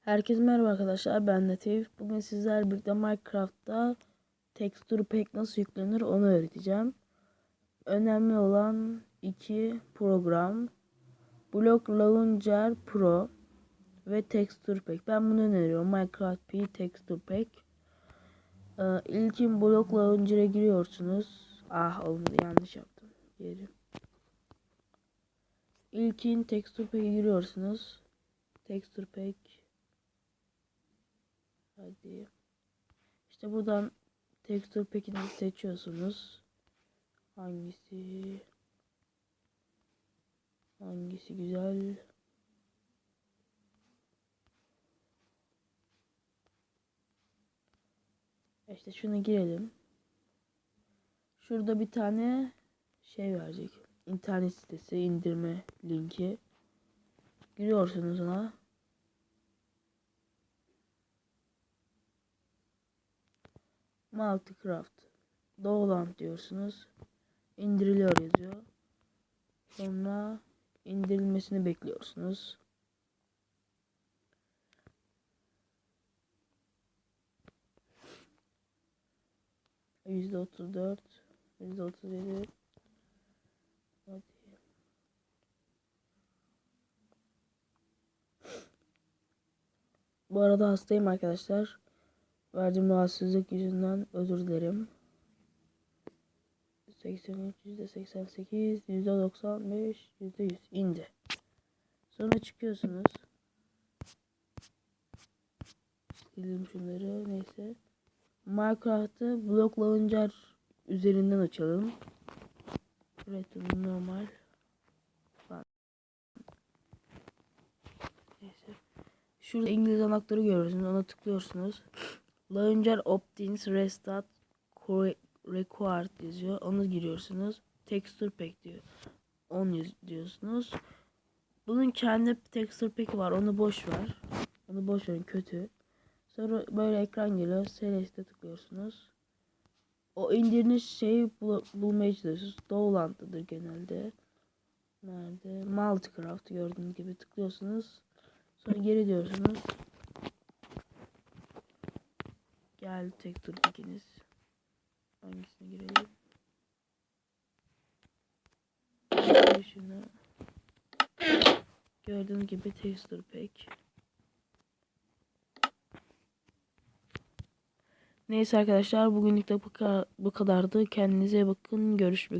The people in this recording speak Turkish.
Herkese merhaba arkadaşlar ben Latif. Bugün sizlerle birlikte Minecraft'ta texture pack nasıl yüklenir onu öğreteceğim. Önemli olan iki program. Block Launcher Pro ve Texture Pack. Ben bunu öneriyorum. Minecraft P Texture Pack. Ee, ilkin Block Launcher'a giriyorsunuz. Ah olmadı yanlış yaptım. Geri. İlkin Texture Pack'e giriyorsunuz. Texture Pack Hadi. İşte buradan texture pack'ini seçiyorsunuz. Hangisi? Hangisi güzel? İşte şunu girelim. Şurada bir tane şey verecek. İnternet sitesi indirme linki. Giriyorsunuz ona. Multicraft Doğuland diyorsunuz. İndiriliyor yazıyor. Sonra indirilmesini bekliyorsunuz. Yüzde otuz dört, yüzde otuz yedi. Bu arada hastayım arkadaşlar. Verdiğim rahatsızlık yüzünden özür dilerim. 83, %88, %95, %100 indi. Sonra çıkıyorsunuz. Sildim şunları neyse. Minecraft'ı Block Launcher üzerinden açalım. Return normal. Neyse. Şurada İngiliz anahtarı görüyorsunuz. Ona tıklıyorsunuz. Launcher Optins Restart Required yazıyor. Onu giriyorsunuz. Texture Pack diyor. Onu diyorsunuz. Bunun kendi texture pack'i var. Onu boş ver. Onu boş verin kötü. Sonra böyle ekran geliyor. Select'e tıklıyorsunuz. O indirdiğiniz şeyi bul bulmaya çalışıyorsunuz. Dowland'dadır genelde. Nerede? Multicraft gördüğünüz gibi tıklıyorsunuz. Sonra geri diyorsunuz. Gel tek tur ikiniz. Hangisine girelim? Şunu. Gördüğünüz gibi texture pack. Neyse arkadaşlar bugünlük de bu ka- bu kadardı. Kendinize bakın. Görüşmek üzere.